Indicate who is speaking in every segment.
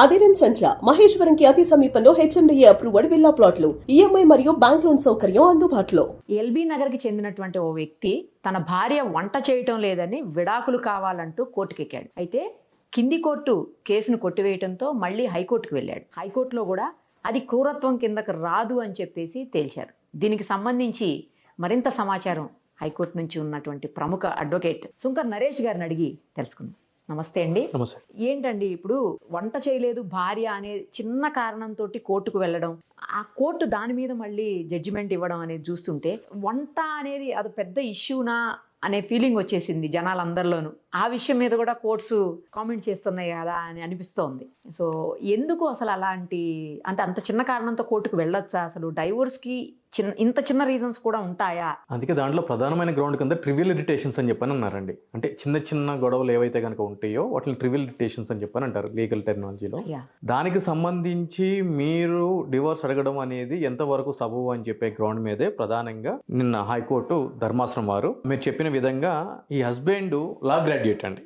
Speaker 1: అదిరన్ సంచ మహేశ్వరంకి అతి సమీపంలో హెచ్ఎండిఏ అప్రూవ్డ్ విల్లా ప్లాట్లు ఈఎంఐ మరియు బ్యాంక్ లోన్ సౌకర్యం అందుబాటులో.
Speaker 2: ఎల్బీ నగర్కి చెందినటువంటి ఓ వ్యక్తి తన భార్య వంట చేయటం లేదని విడాకులు కావాలంటూ కోర్టుకెక్కాడు. అయితే కింది కోర్టు కేసును కొట్టివేయడంతో మళ్ళీ హైకోర్టుకు వెళ్ళాడు. హైకోర్టులో కూడా అది క్రూరత్వం కిందకు రాదు అని చెప్పేసి తేల్చారు. దీనికి సంబంధించి మరింత సమాచారం హైకోర్టు నుంచి ఉన్నటువంటి ప్రముఖ అడ్వకేట్ సుంకర్ నరేష్ గారిని అడిగి తెలుసుకుందాం. నమస్తే అండి. ఏంటండి ఇప్పుడు వంట చేయలేదు భార్య అనే చిన్న కారణంతో కోర్టుకు వెళ్ళడం ఆ కోర్టు దాని మీద మళ్ళీ జడ్జిమెంట్ ఇవ్వడం అనేది చూస్తుంటే వంట అనేది అది పెద్ద ఇష్యూనా అనే ఫీలింగ్ వచ్చేసింది జనాలందరిలోనూ. ఆ విషయం మీద కూడా కోర్ట్స్ కామెంట్ చేస్తున్నాయి కదా అని అనిపిస్తోంది. సో ఎందుకు అసలు అలాంటి అంటే అంత చిన్న కారణంతో కోర్టుకు వెళ్ళొచ్చా? అసలు డైవోర్స్కి చిన్న ఇంత చిన్న రీజన్స్ కూడా ఉంటాయా?
Speaker 3: అందుకే దాంట్లో ప్రధానమైన గ్రౌండ్ కింద ట్రివియల్ ఇరిటేషన్స్ అని చెప్పని అన్నారండి. అంటే చిన్న చిన్న గొడవలు ఏవైతే కనుక ఉంటాయో వాటిని ట్రివియల్ ఇరిటేషన్స్ అని చెప్పని అంటారు లీగల్ టెక్నాలజీలో దానికి సంబంధించి మీరు డివోర్స్ అడగడం అనేది ఎంతవరకు సబబు అని చెప్పే గ్రౌండ్ మీదే ప్రధానంగా నిన్న హైకోర్టు ధర్మాసనం వారు మీరు చెప్పిన విధంగా ఈ హస్బెండ్ లా గ్రాడ్యుయేట్ అండి.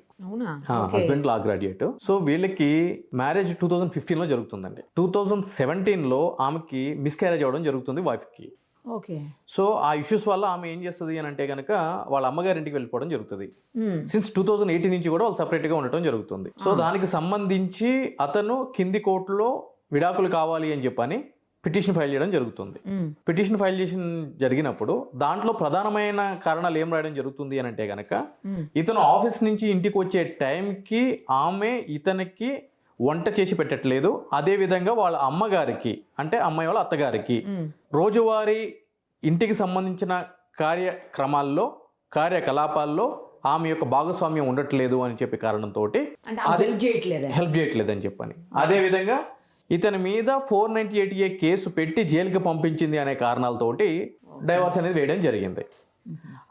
Speaker 3: హస్బెండ్ లా గ్రాడ్యుయేట్ సో వీళ్ళకి మ్యారేజ్ టూ థౌజండ్ ఫిఫ్టీన్లో జరుగుతుందండి. టూ థౌజండ్ సెవెంటీన్లో ఆమెకి మిస్క్యారేజ్ అవ్వడం జరుగుతుంది వైఫ్కి
Speaker 2: ఓకే.
Speaker 3: సో ఆ ఇష్యూస్ వల్ల ఆమె ఏం చేస్తుంది అని అంటే కనుక వాళ్ళ అమ్మగారింటికి వెళ్ళిపోవడం జరుగుతుంది. సిన్స్ టూ థౌజండ్ ఎయిటీన్ నుంచి కూడా వాళ్ళు సపరేట్గా ఉండటం జరుగుతుంది. సో. దానికి సంబంధించి అతను కింది కోర్టులో విడాకులు కావాలి అని చెప్పని పిటిషన్ ఫైల్ చేయడం జరుగుతుంది. పిటిషన్ ఫైల్ చేసిన జరిగినప్పుడు దాంట్లో ప్రధానమైన కారణాలు ఏం రాయడం జరుగుతుంది అని అంటే
Speaker 2: మ్మ్.
Speaker 3: ఇతను ఆఫీస్ నుంచి ఇంటికి వచ్చే టైంకి ఆమె ఇతనికి వంట చేసి పెట్టట్లేదు అదే విధంగా వాళ్ళ అమ్మగారికి అంటే అమ్మాయి వాళ్ళ అత్తగారికి. రోజువారీ ఇంటికి సంబంధించిన కార్యక్రమాల్లో కార్యకలాపాల్లో ఆమె యొక్క భాగస్వామ్యం ఉండట్లేదు అని చెప్పే కారణంతో
Speaker 2: help చేయట్లేదా
Speaker 3: హెల్ప్ చేయట్లేదని చెప్పని అదే విధంగా ఇతని మీద four ninety eight A case పెట్టి జైలుకి పంపించింది అనే కారణాలతోటి డైవర్స్ అనేది వేయడం జరిగింది.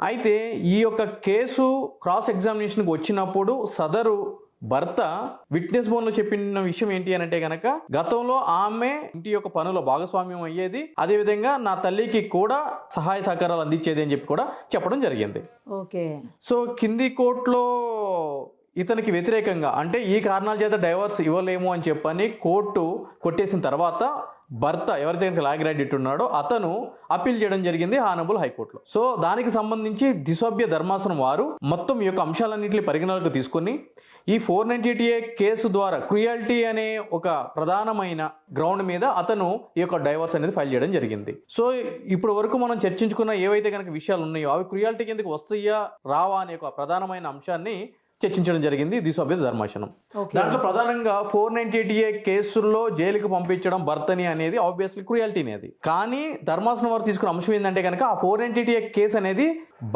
Speaker 3: అయితే ఈ యొక్క కేసు క్రాస్ ఎగ్జామినేషన్కి వచ్చినప్పుడు సదరు భర్త విట్నెస్ బోన్లో చెప్పిన విషయం ఏంటి అని అంటే గనక గతంలో ఆమె ఇంటి యొక్క పనుల భాగస్వామ్యం అయ్యేది అదే విధంగా నా తల్లికి కూడా సహాయ సహకారాలు అందించేది అని చెప్పి కూడా చెప్పడం జరిగింది.
Speaker 2: ఓకే.
Speaker 3: సో కింది కోర్టులో ఇతనికి వ్యతిరేకంగా అంటే ఈ కారణాల చేత డైవర్స్ ఇవ్వలేము అని చెప్పని కోర్టు కొట్టేసిన తర్వాత భర్త ఎవరైతే కనుక లా గ్రాడ్యుయేట్ ఉన్నాడో అతను అప్పీల్ చేయడం జరిగింది హానబుల్ హైకోర్టులో. సో దానికి సంబంధించి దిశోభ్య ధర్మాసనం వారు మొత్తం ఈ యొక్క అంశాలన్నింటినీ పరిగణలోకి తీసుకొని ఈ four ninety eight A case ద్వారా క్రుయాలిటీ అనే ఒక ప్రధానమైన గ్రౌండ్ మీద అతను ఈ యొక్క డైవర్స్ అనేది ఫైల్ చేయడం జరిగింది. సో ఇప్పుడు వరకు మనం చర్చించుకున్న ఏవైతే కనుక విషయాలు ఉన్నాయో అవి క్రుయాలిటీ కిందకి వస్తాయా రావా అనే ఒక ప్రధానమైన అంశాన్ని చర్చించడం జరిగింది. దిశోభ్య ధర్మాసనం. దాంట్లో ప్రధానంగా ఫోర్ నైన్టీ ఎయిట్ ఏ కేసుల్లో జైలుకి పంపించడం భర్తని అనేది ఆబ్వియస్లీ క్రుయాలిటీని అది. కానీ ధర్మాసనం వారు తీసుకున్న అంశం ఏంటంటే కనుక ఆ four ninety eight A case అనేది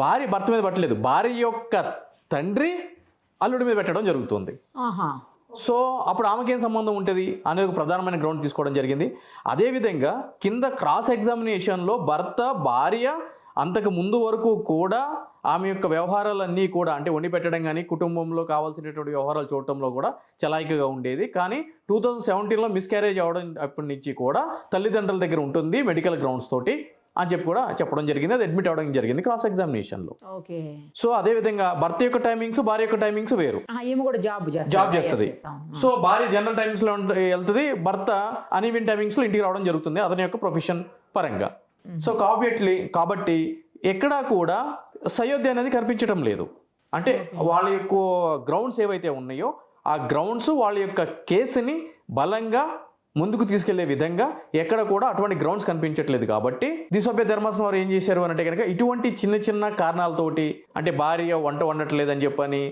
Speaker 3: భార్య భర్త మీద పట్టలేదు. భార్య యొక్క తండ్రి అల్లుడి మీద పెట్టడం జరుగుతుంది. సో అప్పుడు ఆమెకేం సంబంధం ఉంటుంది? అనే ఒక ప్రధానమైన గ్రౌండ్ తీసుకోవడం జరిగింది. అదేవిధంగా కింద క్రాస్ ఎగ్జామినేషన్లో భర్త భార్య అంతకు ముందు వరకు కూడా ఆమె యొక్క వ్యవహారాలన్నీ కూడా అంటే వండి పెట్టడం కానీ కుటుంబంలో కావాల్సినటువంటి వ్యవహారాలు చూడటంలో కూడా చలాయికగా ఉండేది. కానీ టూ థౌజండ్ సెవెంటీన్లో మిస్క్యారేజ్ అవ్వడం అప్పటి నుంచి కూడా తల్లిదండ్రుల దగ్గర ఉంటుంది మెడికల్ గ్రౌండ్స్ తోటి అని చెప్పి కూడా చెప్పడం జరిగింది. అది అడ్మిట్ అవ్వడం జరిగింది క్రాస్ ఎగ్జామినేషన్లో
Speaker 2: ఓకే.
Speaker 3: సో అదేవిధంగా భర్త యొక్క టైమింగ్స్ భార్య యొక్క టైమింగ్స్ వేరు.
Speaker 2: జాబ్ చేస్తుంది.
Speaker 3: జాబ్ చేస్తుంది. సో భార్య జనరల్ టైమింగ్స్లో ఉంట- వెళ్తుంది. భర్త అన్ఈవెన్ టైమింగ్స్లో ఇంటికి రావడం జరుగుతుంది. అతని యొక్క ప్రొఫెషన్ పరంగా. సో కాబట్టి కాబట్టి ఎక్కడా కూడా సయోధ్య అనేది కనిపించడం లేదు. అంటే వాళ్ళ యొక్క గ్రౌండ్స్ ఏవైతే ఉన్నాయో ఆ గ్రౌండ్స్ వాళ్ళ యొక్క కేసుని బలంగా ముందుకు తీసుకెళ్ళే విధంగా ఎక్కడ కూడా అటువంటి గ్రౌండ్స్ కనిపించట్లేదు కాబట్టి దిశోభ్య ధర్మాసనం వారు ఏం చేశారు అని అంటే కనుక ఇటువంటి చిన్న చిన్న కారణాలతోటి అంటే భార్య వంట వండట్లేదని చెప్పని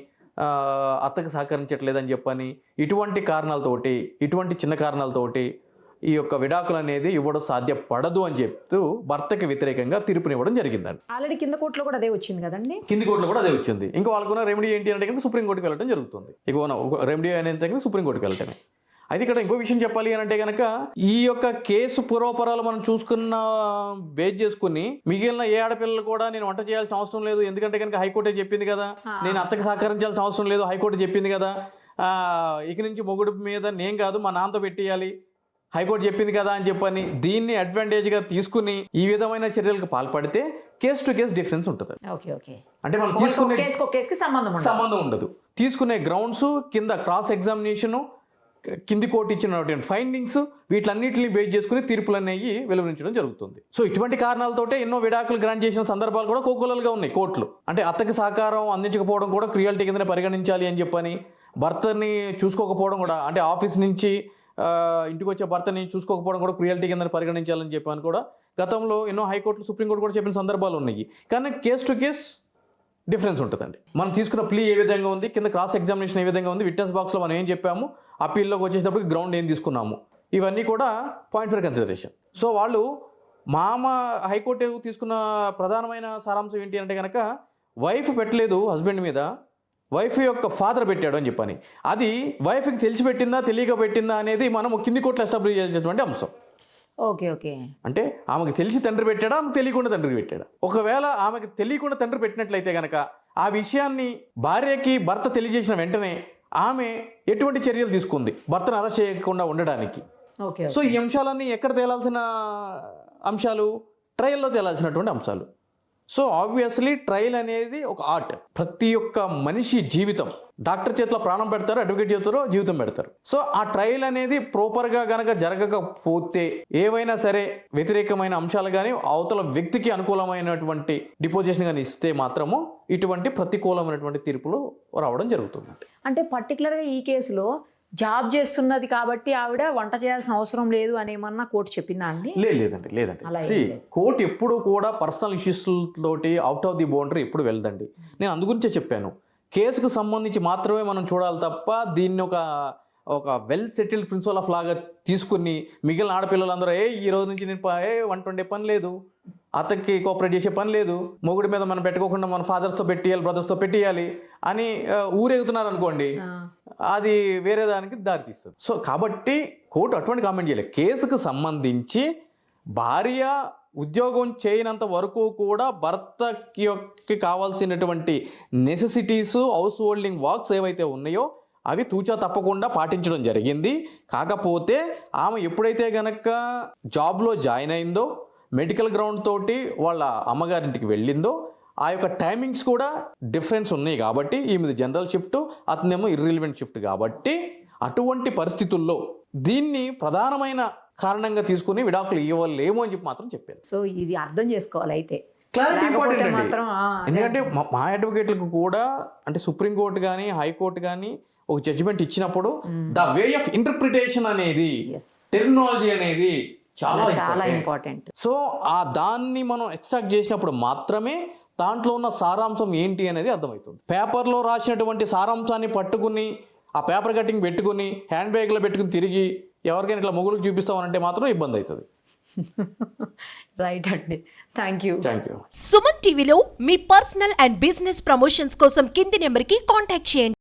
Speaker 3: అత్తకు సహకరించట్లేదని చెప్పని ఇటువంటి కారణాలతోటి ఇటువంటి చిన్న కారణాలతోటి ఈ యొక్క విడాకులు అనేది ఇవ్వడం సాధ్యపడదు అని చెప్తూ భర్తకి వ్యతిరేకంగా తీర్పునివ్వడం జరిగిందండి.
Speaker 2: ఆల్రెడీ కింద కోర్టులో కూడా అదే వచ్చింది కదండి?
Speaker 3: కింది కోర్టులో కూడా అదే వచ్చింది. ఇంకా వాళ్ళకున్న రెమెడీ ఏంటి అంటే కనుక సుప్రీంకోర్టుకి వెళ్ళడం జరుగుతుంది. ఇక రెమెడీ అనేది కనుక సుప్రీంకోర్టుకి వెళ్ళటమే. అయితే ఇక్కడ ఇంకో విషయం చెప్పాలి అని అంటే కనుక ఈ యొక్క కేసు పూర్వపరాలు మనం చూసుకున్న బేస్ చేసుకుని మిగిలిన ఏ ఆడపిల్లలు కూడా నేను వంట చేయాల్సిన అవసరం లేదు. ఎందుకంటే కనుక హైకోర్టే చెప్పింది కదా. నేను అత్తకి సహకరించాల్సిన అవసరం లేదు. హైకోర్టు చెప్పింది కదా. ఇక నుంచి మొగుడు మీద నేను కాదు మా నాన్నతో పెట్టేయాలి. హైకోర్టు చెప్పింది కదా అని చెప్పని దీన్ని అడ్వాంటేజ్గా తీసుకుని ఈ విధమైన చర్యలకు పాల్పడితే కేసు టు కేసు డిఫరెన్స్ ఉంటుంది. అంటే మనం తీసుకునే
Speaker 2: సంబంధం ఉండదు.
Speaker 3: సంబంధం ఉండదు. తీసుకునే గ్రౌండ్స్ కింద క్రాస్ ఎగ్జామినేషన్ కింది కోర్టు ఇచ్చినటువంటి ఫైండింగ్స్ వీటిలన్నింటినీ బేస్ చేసుకుని తీర్పులు అనేవి వెలువరించడం జరుగుతుంది. సో ఇటువంటి కారణాలతోటే ఎన్నో విడాకులు గ్రాంట్ చేసిన సందర్భాలు కూడా కోకోలలుగా ఉన్నాయి కోర్టులు. అంటే అత్తకి సహకారం అందించకపోవడం కూడా క్రియాలిటీ కిందనే పరిగణించాలి అని చెప్పని భర్తని చూసుకోకపోవడం కూడా అంటే ఆఫీస్ నుంచి ఇంటికి వచ్చే భర్తని చూసుకోకపోవడం కూడా క్రియాలిటీ కింద పరిగణించాలని చెప్పాను కూడా. గతంలో ఎన్నో హైకోర్టులు సుప్రీంకోర్టు కూడా చెప్పిన సందర్భాలు ఉన్నాయి. కానీ కేస్ టు కేస్ డిఫరెన్స్ ఉంటుందండి. మనం తీసుకున్న ప్లీ ఏ విధంగా ఉంది కింద క్రాస్ ఎగ్జామినేషన్ ఏ విధంగా ఉంది విట్నెస్ బాక్స్లో మనం ఏం చెప్పాము అప్పీల్లోకి వచ్చేటప్పటికి గ్రౌండ్ ఏం తీసుకున్నాము. ఇవన్నీ కూడా పాయింట్ ఫర్ కన్సిడరేషన్ సో వాళ్ళు మామ హైకోర్టు తీసుకున్న ప్రధానమైన సారాంశం ఏంటి అంటే కనుక వైఫ్ పెట్టలేదు హస్బెండ్ మీద వైఫ్ యొక్క ఫాదర్ పెట్టాడు అని చెప్పని. అది వైఫ్కి తెలిసి పెట్టిందా తెలియక పెట్టిందా అనేది మనం కింది కోర్టులో ఎస్టాబ్లిష్ చేసేటువంటి అంశం.
Speaker 2: Okay okay.
Speaker 3: అంటే ఆమెకు తెలిసి తండ్రి పెట్టాడా ఆమెకు తెలియకుండా తండ్రి పెట్టాడా? ఒకవేళ ఆమెకు తెలియకుండా తండ్రి పెట్టినట్లయితే గనక ఆ విషయాన్ని భార్యకి భర్త తెలియజేసిన వెంటనే ఆమె ఎటువంటి చర్యలు తీసుకుంది? భర్తను అరెస్ట్ చేయకుండా ఉండడానికి.
Speaker 2: ఓకే.
Speaker 3: సో ఈ అంశాలన్నీ ఎక్కడ తేలాల్సిన అంశాలు? ట్రయల్లో తేలాల్సినటువంటి అంశాలు. సో ఆబ్వియస్లీ ట్రయల్ అనేది ఒక ఆర్ట్ ప్రతి ఒక్క మనిషి జీవితం. డాక్టర్ చేతిలో ప్రాణం పెడతారు అడ్వకేట్ చేతిలో జీవితం పెడతారు. సో ఆ ట్రయల్ అనేది ప్రాపర్గా గనక జరగకపోతే ఏవైనా సరే వ్యతిరేకమైన అంశాలు కానీ అవతల వ్యక్తికి అనుకూలమైనటువంటి డిపోజిషన్ కానీ ఇస్తే మాత్రము ఇటువంటి ప్రతికూలమైనటువంటి తీర్పులు రావడం జరుగుతుంది
Speaker 2: అంటే పర్టికులర్గా ఈ కేసులో జాబ్ చేస్తున్నది కాబట్టి ఆవిడ వంట చేయాల్సిన అవసరం లేదు అనేమన్నా కోర్టు చెప్పిందా అండి?
Speaker 3: లేదు లేదండి లేదండి. సి. కోర్టు ఎప్పుడు కూడా పర్సనల్ ఇష్యూస్ తోటి అవుట్ ఆఫ్ ది బౌండరీ ఎప్పుడు వెళ్ళదండి. నేను అందుగురించే చెప్పాను. కేసుకు సంబంధించి మాత్రమే మనం చూడాలి తప్ప దీన్ని ఒక ఒక వెల్ సెటిల్డ్ ప్రిన్సిపల్ ఆఫ్ లాగా తీసుకుని మిగిలిన ఆడపిల్లలందరూ ఏ ఈ రోజు నుంచి నేను ఏ వంట వండే పని లేదు. అతనికి కోఆపరేట్ చేసే పని లేదు. మొగుడి మీద మనం పెట్టుకోకుండా మన ఫాదర్స్తో పెట్టియాలి బ్రదర్స్తో పెట్టియాలి అని ఊరేగుతున్నారు అనుకోండి అది వేరే దానికి దారితీస్తుంది. సో కాబట్టి కోర్టు అటువంటి కామెంట్ చేయలేదు. కేసుకు సంబంధించి భార్య ఉద్యోగం చేయనంత వరకు కూడా భర్తకి యొక్క కావాల్సినటువంటి నెసెసిటీస్ హౌస్ హోల్డింగ్ వర్క్స్ ఏవైతే ఉన్నాయో అవి తూచా తప్పకుండా పాటించడం జరిగింది. కాకపోతే ఆమె ఎప్పుడైతే గనక జాబ్లో జాయిన్ అయిందో మెడికల్ గ్రౌండ్ తోటి వాళ్ళ అమ్మగారింటికి వెళ్ళిందో ఆ యొక్క టైమింగ్స్ కూడా డిఫరెన్స్ ఉన్నాయి కాబట్టి ఈమెది జనరల్ షిఫ్ట్ అతనేమో ఇర్రిలివెంట్ షిఫ్ట్ కాబట్టి అటువంటి పరిస్థితుల్లో దీన్ని ప్రధానమైన కారణంగా తీసుకుని విడాకులు ఇవ్వలేము అని చెప్పి మాత్రం చెప్పాను
Speaker 2: సో ఇది అర్థం చేసుకోవాలి అయితే.
Speaker 3: క్లారిటీ ఇంపార్టెంట్ ఎందుకంటే మా- అడ్వకేట్లకు కూడా అంటే సుప్రీంకోర్టు కానీ హైకోర్టు కానీ ఒక జడ్జిమెంట్ ఇచ్చినప్పుడు ద వే ఆఫ్ ఇంటర్ప్రిటేషన్ అనేది టెక్నాలజీ అనేది చాలా
Speaker 2: చాలా. ఇంపార్టెంట్
Speaker 3: సో ఆ దాన్ని మనం ఎక్స్ట్రాక్ట్ చేసినప్పుడు మాత్రమే దాంట్లో ఉన్న సారాంశం ఏంటి అనేది అర్థమవుతుంది. పేపర్లో రాసినటువంటి సారాంశాన్ని పట్టుకుని ఆ పేపర్ కటింగ్ పెట్టుకుని హ్యాండ్ బ్యాగ్లో పెట్టుకుని తిరిగి ఎవరికైనా ఇట్లా మొగులకు చూపిస్తామనంటే మాత్రం ఇబ్బంది అవుతుంది.
Speaker 2: రైట్ అండి. Thank you
Speaker 3: thank you
Speaker 4: Suman టీవీలో మీ పర్సనల్ అండ్ బిజినెస్ ప్రమోషన్స్ కోసం కింది నెంబర్కి కాంటాక్ట్ చేయండి.